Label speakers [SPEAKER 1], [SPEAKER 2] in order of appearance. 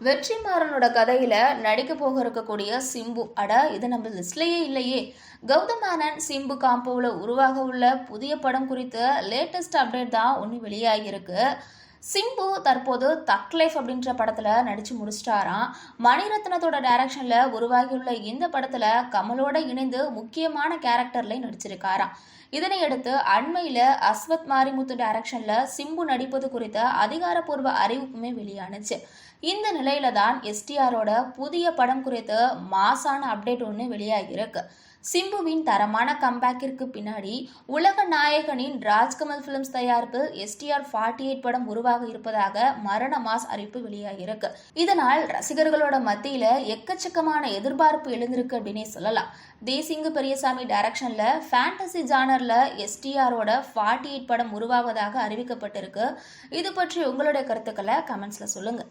[SPEAKER 1] வெற்றிமாறனோட கதையில நடிக்க போக இருக்கக்கூடிய சிம்பு. அட இது நம்ம லிஸ்ட்லயே இல்லையே. கௌதம் மேனன் சிம்பு காம்போவில் உருவாக உள்ள புதிய படம் குறித்த லேட்டஸ்ட் அப்டேட் தான் ஒன்று வெளியாகியிருக்கு. சிம்பு தற்போது தக் லைஃப் அப்படின்ற படத்தில் நடித்து முடிச்சிட்டாராம். மணிரத்னத்தோட டைரக்ஷனில் உருவாகியுள்ள இந்த படத்தில் கமலோட இணைந்து முக்கியமான கேரக்டர்லையும் நடிச்சிருக்காராம். இதனையடுத்து அண்மையில் அஸ்வத் மாரிமுத்து டைரக்ஷனில் சிம்பு நடிப்பது குறித்த அதிகாரப்பூர்வ அறிவிப்புமே வெளியானுச்சு. இந்த நிலையில தான் எஸ்டிஆரோட புதிய படம் குறித்து மாசான அப்டேட் ஒன்று வெளியாகியிருக்கு. சிம்புவின் தரமான கம்பேக்கிற்கு பின்னாடி உலக நாயகனின் ராஜ்கமல் பிலிம்ஸ் தயாரிப்பில் எஸ்டிஆர் ஃபார்ட்டி எயிட் படம் உருவாக இருப்பதாக மரண மாஸ் அறிவிப்பு வெளியாகியிருக்கு இதனால் ரசிகர்களோட மத்தியில எக்கச்சக்கமான எதிர்பார்ப்பு எழுந்திருக்கு அப்படின்னே சொல்லலாம். தேசிங்கு பெரியசாமி டைரக்ஷன்ல ஃபேண்டசி ஜானர்ல எஸ்டிஆரோட ஃபார்ட்டி எயிட் படம் உருவாவதாக அறிவிக்கப்பட்டிருக்கு. இது பற்றி உங்களுடைய கருத்துக்களை கமெண்ட்ஸ்ல சொல்லுங்க.